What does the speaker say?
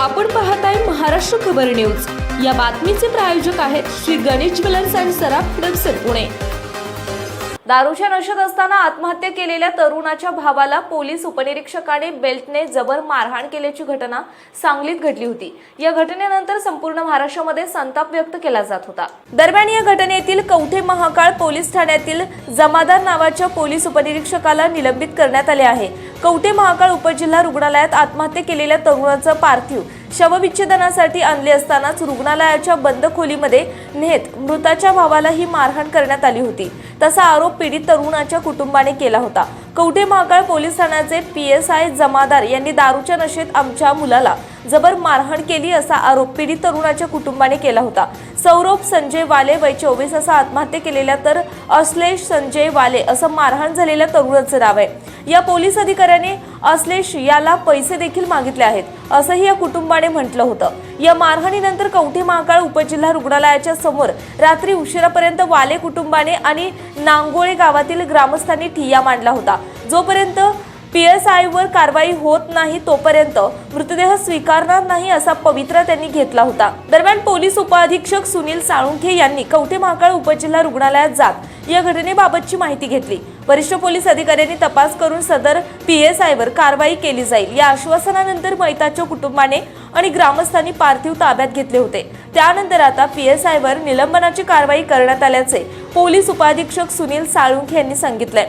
आपण पाहताय महाराष्ट्र खबर न्यूज. या बातमीचे प्रायोजक आहेत श्री गणेश ज्वेलर्स अँड सराफ दक्षिण पुणे. दारूच्या नशेत असताना आत्महत्या केलेल्या तरुणाच्या भावाला पोलीस उपनिरीक्षकाने बेल्टने जबर मारहाण केल्याची घटना सांगलीत घडली होती. या घटनेनंतर संपूर्ण महाराष्ट्रामध्ये संताप व्यक्त केला जात होता. दरम्यान या घटनेतील कवठे महाकाळ पोलीस ठाण्यातील जमादार नावाच्या पोलीस उपनिरीक्षकाला निलंबित करण्यात आले आहे. कवठे महाकाळ उपजिल्हा रुग्णालयात आत्महत्या केलेल्या तरुणाचं पार्थिव शवविच्छेदनासाठी आणले असतानाच रुग्णालयाच्या बंद खोलीमध्ये नेत मृताच्या भावाला ही मारहाण करण्यात आली होती. तसा आरोप पीडित तरुणाच्या कुटुंबाने केला होता. कवठे महाकाळ पोलीस ठाण्याचे पी एस आय जमादार यांनी दारूच्या नशेत आमच्या मुलाला जबर मारहाण केली असा आरोप पीडित तरुणाच्या कुटुंबाने केला होता. सौरभ संजय वाले वय चोवीस असा आत्महत्या केलेल्या तर अश्लेष संजय वाले असं मारहाण झालेल्या तरुणाचं नाव आहे. या पोलीस अधिकाऱ्याने अश्लेष याला पैसे देखील मागितले आहेत असंही या कुटुंबाने म्हटलं होतं. या मारहाणीनंतर कवठे महाकाळ उपजिल्हा रुग्णालयाच्या समोर रात्री उशिरापर्यंत वाले कुटुंबाने आणि नांगोळे गावातील ग्रामस्थांनी ठिय्या मांडला होता. जोपर्यंत पी कारवाई होत नाही तोपर्यंत मृतदेह स्वीकारणार नाही असा पवित्रा त्यांनी घेतला होता. दरम्यान पोलीस उपअधीक्षक सुनील साळुंखे यांनी कवठे महाकाळ उपजिल्हा रुग्णालयात जात या घटनेबाबतची माहिती घेतली. वरिष्ठ पोलीस अधिकाऱ्यांनी तपास करून सदर पी एस आयवर कारवाई केली जाईल. या आश्वासनानंतर मैताच्या कुटुंबाने आणि ग्रामस्थांनी पार्थिव ताब्यात घेतले होते. त्यानंतर आता पी एस आयवर निलंबनाची कारवाई करण्यात आल्याचे पोलीस उपाधीक्षक सुनील साळुंखे यांनी सांगितलंय.